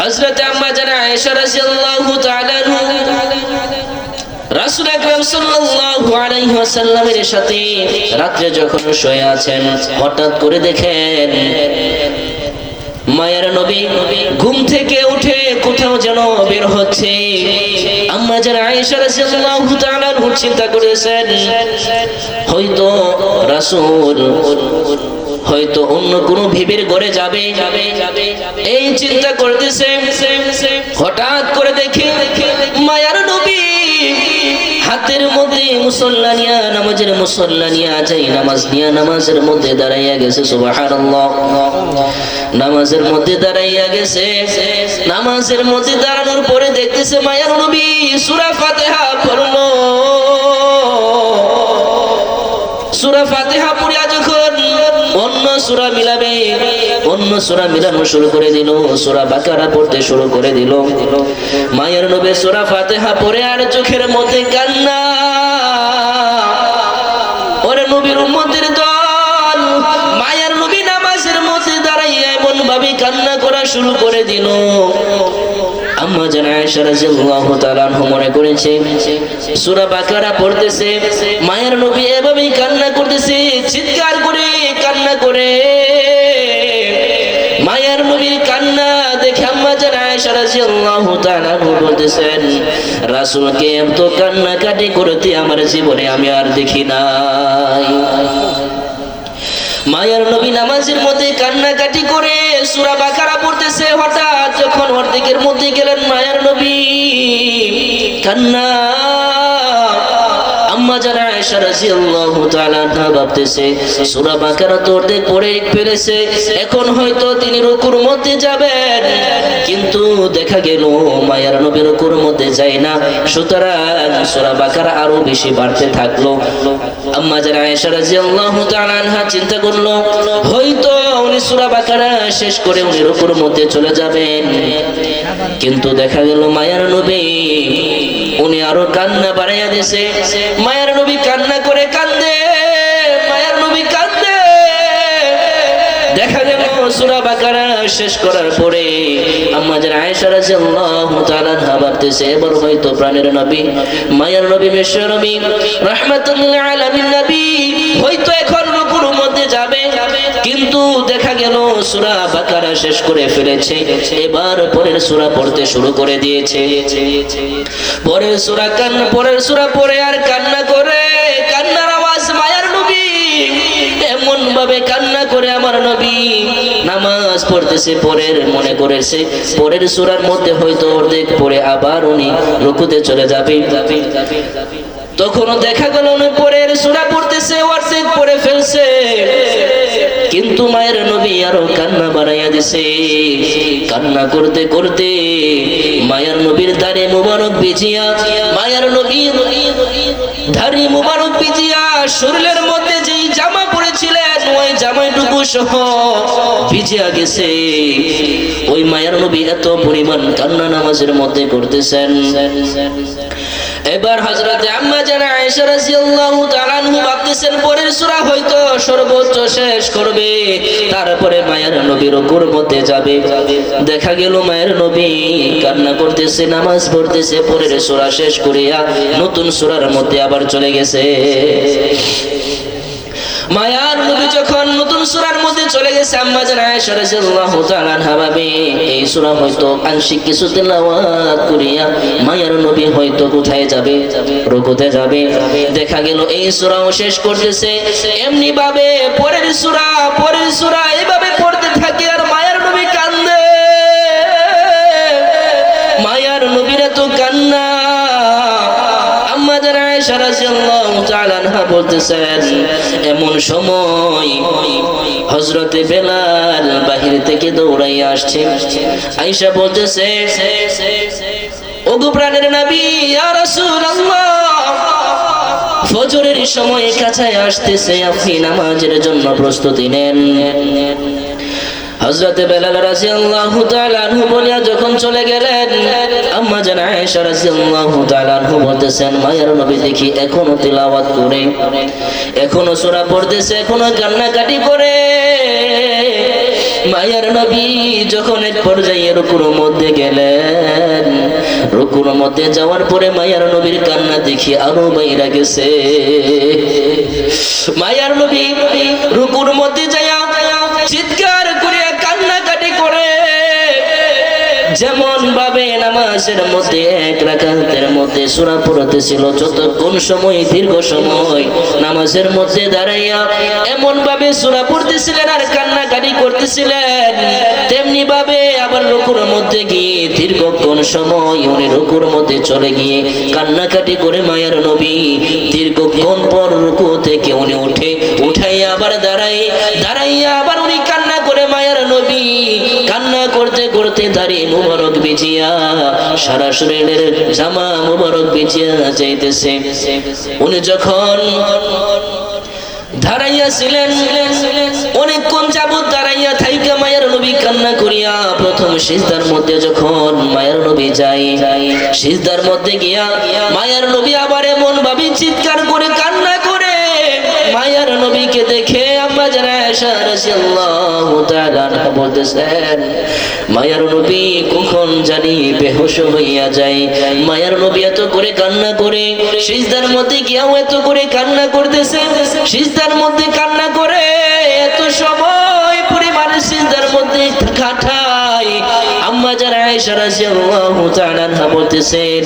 হযরত আম্মা জানা আয়েশা রাদিয়াল্লাহু তাআলা রাসূল আকরাম সাল্লাল্লাহু আলাইহি ওয়াসাল্লামের সাথে রাত্রে যখন শুয়ে আছেন, হঠাৎ করে দেখেন মায়ের নবী ঘুম থেকে উঠে কোথাও যেন বের হচ্ছে। আম্মা যারা আয়েশা রাদিয়াল্লাহু তাআলা চিন্তা করেছেন, হয়তো রাসূল হয়তো অন্য কোনো ভিবির ঘরে যাবে। এই চিন্তা করতেছে, হঠাৎ করে দেখে মায়ার নবী হাতের মধ্যে মুসল্লা নিয়া নামাজের মুসল্লা নিয়া যাই নামাজ নিয়া নামাজের মধ্যে দাঁড়াইয়া গেছে, সুবহানাল্লাহ। নামাজের মধ্যে দাঁড়াইয়া গেছে। নামাজের মধ্যে দাঁড়ানোর পরে দেখতেছে মায়ার নবী সূরা ফাতিহা পড়ল। সূরা ফাতিহা পড়িয়া যখন অন্য সূরা মিলাবে, অন্য সূরা মিলানো শুরু করে দিল, সূরা বাকারা পড়তে শুরু করে দিল। মায়ের নবী সূরা ফাতিহা পড়ে আর চোখের মধ্যে কান্না। ওরে নবীর উম্মতের দল, মায়ের নবী নামাজের মধ্যে দাঁড়াইয়া এমন ভাবে কান্না করা শুরু করে দিল। মায়ের নবী এভাবেই কান্না করতেছে, চিৎকার করে কান্না করে। মায়ের নবীর কান্না দেখে আম্মা এত কান্নাকাটি করতে আমার জীবনে আমি আর দেখি নাই। মায়ের নবী নামাজের মধ্যে কান্নাকাটি করে সূরা বাকারা যখন মধ্যে গেলেন নবী, কান্না। এখন হয়তো তিনি রুকুর মধ্যে যাবেন। কিন্তু দেখা গেল, মায়ের নবী রুকুর মধ্যে যায় না। সুতরাং সূরা বাকারা আরও বেশি বাড়তে থাকল। আম্মা যারা আয়েশা রাদিয়াল্লাহু চিন্তা করল, হয়তো উনি সূরা বাকারা শেষ করে উনি রুকুর মধ্যে চলে যাবেন কিন্তু দেখা গেল মায়ের নবী, উনি আরও কান্না বাড়াইয়া দিয়েছে। মায়ের নবী কান্না করে কান্দে, মায়ের নবী কান্দে। দেখা গেল সূরা বাকারা শেষ করার পরে আম্মা যারা আয়েশা রাদিয়াল্লাহু তাআলা ভাবতেছে এবার হয়তো প্রাণের নবী, মায়ের নবী বিশ্ব নবী, রাহমাতুল্লিল আলামিন নবী, হয়তো এখন কিন্তু দেখা গেল সূরা বাকারা শেষ করে ফেলেছে। এবার পরের সূরা পড়তে শুরু করে দিয়েছে। পরের সূরা কান্না পরের সূরা পড়ে আর কান্না করে, কান্নার আওয়াজ মায়ার নবী। এমন ভাবে কান্না করে আমার নবী। নামাজ পড়তেছে, পরের মনে করেছে, পরের সূরার মধ্যে হয়তো অর্ধেক পড়ে আবার উনি রুকুতে চলে যাবে। তখনও দেখা গেল উনি পরের সূরা পড়তেছে, অর্ধেক পড়ে ফেলছে। কিন্তু মায়ের নবী আরও কান্না বাড়াইয়া দিছে। কান্না করতে করতে মায়ের নবীর দাঁড়ে মুবারক বিজিয়া মায়ের নবী ধারি মুবারক বিজিয়া শরীরের মধ্যে যেই জামা পরেছিলেন, ওই জামাইটুকু সহ ভিজিয়া গেছে। ওই মায়ের নবী এত পরিমাণ কান্না নামাজের মধ্যে করতেছেন। এবার হযরত আম্মা জানা আয়েশা তাআলা ভাবতেছেন, পরের সূরা হয়তো সর্বোচ্চ শেষ করবে। তারপরে মায়ের নবীর মধ্যে যাবে। দেখা গেল মায়ের নবী কান্না করতেছে, নামাজ পড়তেছে, পরের সূরা শেষ করিয়া নতুন সূরার মধ্যে আবার চলে গেছে। মায়ার নবী যখন নতুন সূরার মধ্যে চলে গেছে আম্মা জান আয়েশা রাদিয়াল্লাহু তাআলা ভাবে, এই সূরা হয়তো আংশিক কিছু তেলাওয়াত করিয়া মায়ার নবী হয়তো কোথায় যাবে রুকুতে যাবে। দেখা গেল এই সূরাও শেষ করতেছে। এমনি ভাবে পরের সূরা পরের সূরা এইভাবে পড়তে থাকে আর মায়ের নবী কান্দে। মায়ার নবীরা তো কান্না। আয়েশা রাদিয়াল্লাহু তাআলা বলতেছেন, এমন সময় হযরতে বেলাল বাহির থেকে দৌড়াইয়া আসছে। আয়েশা বলতেছে, ওগো প্রাণের নবী, ইয়া রাসূলুল্লাহ, ফজরের সময় কাছে আসতেছে, আপনি নামাজের জন্য প্রস্তুতি নেন। হযরতে বেলাল রাদিয়াল্লাহু তাআলা আনহু বলিয়া যখন চলে গেলেন, আম্মা জান আয়েশা রাদিয়াল্লাহু তাআলা আনহু বলতেছেন, মায়ের নবী দেখি এখনও তিলাওয়াত করে, এখনও সূরা পড়তেছে, এখনও কান্নাকাটি করে। মায়ার নবী যখন এক পর্যায়ে রুকুর মধ্যে গেলেন, রুকুর মধ্যে যাওয়ার পরে মায়ার নবীর কান্না দেখি আরও বাইরা গেছে। মায়ার নবী রুকুর মধ্যে ভাবে নামাজের মধ্যে এক রাকাতের মধ্যে সূরা পড়তে ছিল যতক্ষণ সময়, দীর্ঘ সময় নামাজের মধ্যে দাঁড়াইয়া এমন ভাবে সূরা পড়তেছিলেন আর কান্নাকাটি করতেছিলেন, তেমনি ভাবে আবার রুকুর মধ্যে গিয়ে দীর্ঘক্ষণ সময় উনি রুকুর মধ্যে চলে গিয়ে কান্নাকাটি করে মায়ের নবী দীর্ঘক্ষণ পর রুকু থেকে উনি উঠে, উঠাইয়া আবার দাঁড়াই, দাঁড়াইয়া করতে করতে দাঁড়িয়ে মুবারক বিছিয়া সারা শরীরের জামা মুবারক বিছিয়া যাইতেছে। উনি যখন দাঁড়াইয়া মায়ের নবী মধ্যে গিয়া মায়ের নবী আবার চিৎকার করে কান্না মায়ের নবীকে দেখে আম্মা যারা আয়েশা বলতেছেন, মায়ের নবী কখন জানি বেহুশ হইয়া যায়। মায়ের নবী এত করে কান্না করে, সিজদার মধ্যে গিয়াও এত করে কান্না করতেছে, সিজদার মধ্যে কান্না করে, এত সময় পরিমাণ সিজদার মধ্যে যারা বলতেছেন,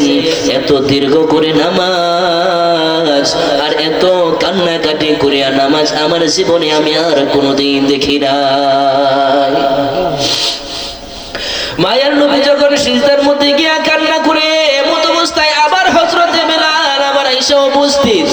এত দীর্ঘ করে নামাজ আর এত কান্নাকাটি করিয়া নামাজ আমার জীবনে আমি আর কোনোদিন দেখি নাই। মায়ার নবী যখন সিজদার মধ্যে গিয়া কান্না করে এমত অবস্থায় আবার হজরতে বেলাল আবার আইসা উপস্থিত।